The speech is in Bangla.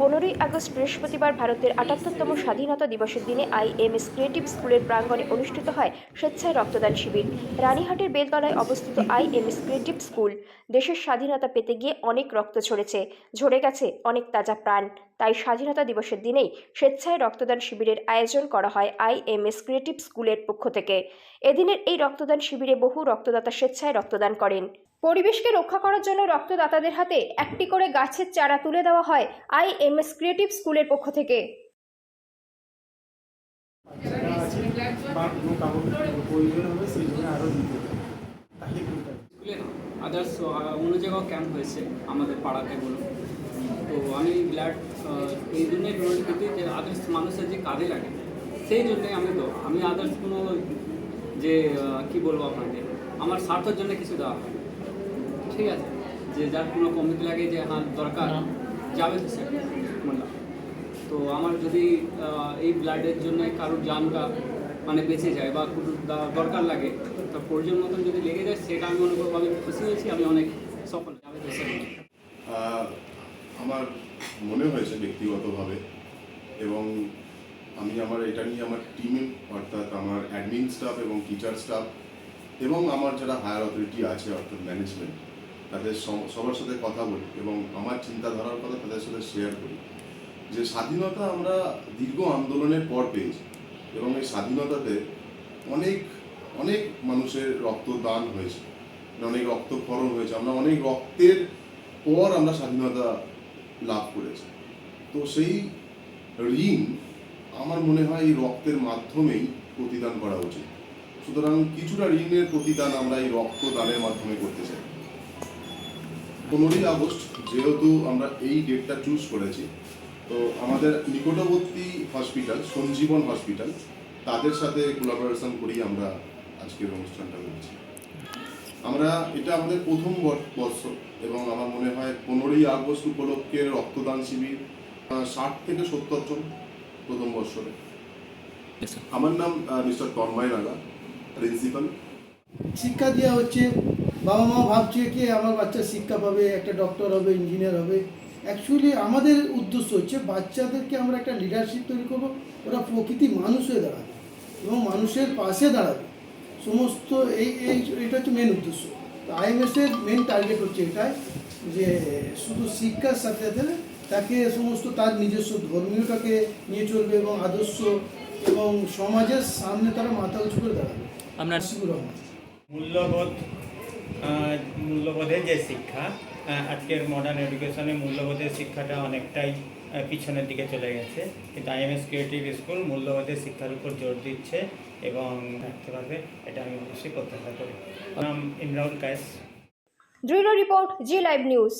পনেরোই আগস্ট বৃহস্পতিবার ভারতের আটাত্তরতম স্বাধীনতা দিবসের দিনে আইএমএস ক্রিয়েটিভ স্কুলের প্রাঙ্গণে অনুষ্ঠিত হয় স্বেচ্ছায় রক্তদান শিবির। রানীহাটের বেলতলায় অবস্থিত আইএমএস ক্রিয়েটিভ স্কুল। দেশের স্বাধীনতা পেতে গিয়ে অনেক রক্ত ঝরেছে। ঝরে গেছে অনেক তাজা প্রাণ। তাই স্বাধীনতা দিবসের দিনেই স্বেচ্ছায় রক্তদান শিবিরের আয়োজন করা হয় আইএমএস ক্রিয়েটিভ স্কুলের পক্ষ থেকে। এদিনের এই রক্তদান শিবিরে বহু রক্তদাতা স্বেচ্ছায় রক্তদান করেন। পরিবেশকে রক্ষা করার জন্য রক্তদাতাদের হাতে একটি করে গাছের চারা তুলে দেওয়া হয় আই এম এস ক্রিয়েটিভ স্কুলের পক্ষ থেকে। আদার্স অন্য জায়গাও ক্যাম্প হয়েছে আমাদের পাড়াতে বলুন। তো আমি ব্লাড এই জন্যই ডোনেট করতে যে আদার্স মানুষের যে কাজে লাগে, সেই জন্যই আমি তো আমি আদার্স কোনো যে কি বলব আপনাকে, আমার স্বার্থের জন্য কিছু দেওয়া হয়। ঠিক আছে। যে যার কোনো কমিটি লাগে যে হ্যাঁ দরকার যাবে তো স্যার বললাম তো আমার যদি এই ব্লাডের জন্য কারোর জানটা মানে বেঁচে যায় বা কোনো দরকার লাগে তো প্রয়োজন মতন যদি লেগে যায় সেটা আমি মনে করব আমি খুশি হয়েছি আমি অনেক সফল যাবে তো স্যার আমার মনে হয়েছে ব্যক্তিগতভাবে এবং আমি আমার এটা নিয়ে আমার টিম অর্থাৎ আমার অ্যাডমিন স্টাফ এবং টিচার স্টাফ এবং আমার যারা হায়ার অথরিটি আছে অর্থাৎ ম্যানেজমেন্ট তাদের সবার সাথে কথা বলি এবং আমার চিন্তাধারার কথা তাদের সাথে শেয়ার করি। যে স্বাধীনতা আমরা দীর্ঘ আন্দোলনের পর পেয়েছি এবং এই স্বাধীনতাতে অনেক অনেক মানুষের রক্তদান হয়েছে। অনেক রক্তক্ষরণ হয়েছে। আমরা অনেক রক্তের পর আমরা স্বাধীনতা লাভ করেছি। তো সেই ঋণ আমার মনে হয় এই রক্তের মাধ্যমেই প্রতিদান করা উচিত। সুতরাং কিছুটা ঋণের প্রতিদান আমরা এই রক্তদানের মাধ্যমে করতে চাই। পনেরোই আগস্ট যেহেতু আমরা এই ডেটটা চুজ করেছি তো আমাদের নিকটবর্তী হসপিটাল সঞ্জীবন হসপিটাল তাদের সাথে কোলাবোরেশন করেই আমরা আজকের অনুষ্ঠানটা করছি। আমরা এটা আমাদের প্রথম বর- বর্ষ এবং আমার মনে হয় পনেরোই আগস্ট উপলক্ষে রক্তদান শিবির ষাট থেকে সত্তর জন প্রথম বর্ষরে। আমার নাম মিস্টার তন্ময় নাগা প্রিন্সিপাল শিক্ষা দেওয়া হচ্ছে বাবা মা ভাবছে কি আমার বাচ্চা শিক্ষা পাবে একটা ডক্টর হবে ইঞ্জিনিয়ার হবে। অ্যাকচুয়ালি আমাদের উদ্দেশ্য হচ্ছে বাচ্চাদেরকে আমরা একটা লিডারশিপ তৈরি করব ওরা প্রকৃতি মানুষ হয়ে দাঁড়াবে এবং মানুষের পাশে দাঁড়াবে। সমস্ত এই এই এটা হচ্ছে মেন উদ্দেশ্য। তো আইএমএসের মেন টার্গেট হচ্ছে এটাই যে শুধু শিক্ষার সাথে সাথে তাকে সমস্ত তার নিজস্ব ধর্মীয়টাকে নিয়ে চলবে এবং আদর্শ এবং সমাজের সামনে তারা মাথা উঁচু করে দাঁড়াবে। আপনার মূল্যবোধ। মূল্যবোধের যে শিক্ষা আজকের মডার্ন এডুকেশনে মূল্যবোধের শিক্ষাটা অনেকটাই পিছনের দিকে চলে গেছে। কিন্তু দাই এম এস ক্রিয়েটিভ স্কুল মূল্যবোধের শিক্ষার উপর জোর দিচ্ছে এবং থাকতে পারবে এটা আমি অবশ্যই প্রত্যাশা করি। নাম ইমরাউল কায়েস। দৃঢ় রিপোর্ট, জি লাইভ নিউজ।